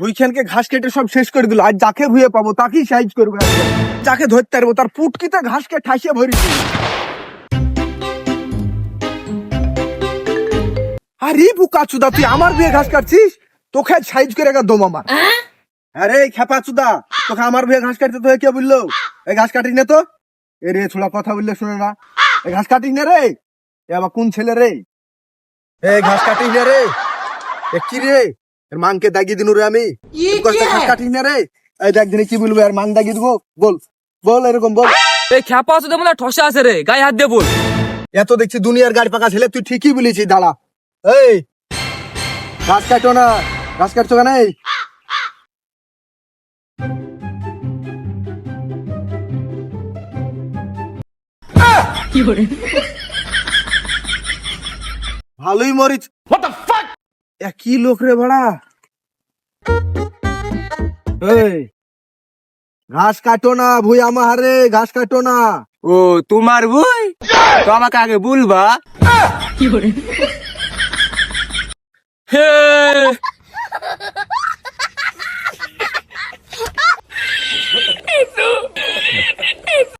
দুইখানকে ঘাস কেটে সব শেষ করে দিল। আর যাকে ভুয়ে পাবো তাকেই সাইজ করবে যাকে ধরতে পারব তার পুটকিতে ঘাসকে ঠাসিয়ে ভরিছি আরে বুকা চুদা তুই আমার বিয়ে ঘাস কাটছিস? তোকে সাইজ করে গা দম আমার। আরে খেপা চুদা তোকে আমার বিয়ে ঘাস কাটতে তো কে বলল? এই ঘাস কাটিস না তো। এ রে ছোড়া কথা বললে শুনে না। এই ঘাস কাটিস না রে। এ আবার কোন ছেলে রে? এই ঘাস কাটিস না রে। এ কি রে? এর মাংকে দাগিয়ে দিনু রে আমি। কষ্ট না রে। এই দেখ দিনে কি বলব আর মাং দাগিয়ে দেবো। বল বল এরকম বল। এই খ্যাপা আছে তো মনে হয় আছে রে। গায়ে হাত দিয়ে বল। এত দেখছি দুনিয়ার গাড়ি পাকা ছেলে তুই ঠিকই বলেছিস দাঁড়া। এই ঘাস কাটো না ঘাস কাটছো কেন এই? ভালোই মরিচ। এ কি লোক রে ভাড়া। ঘাস কাটো না ভুই আমার রে ঘাস কাটো না। ও তোমার ভুই? তো আমাকে আগে বলবা। হে!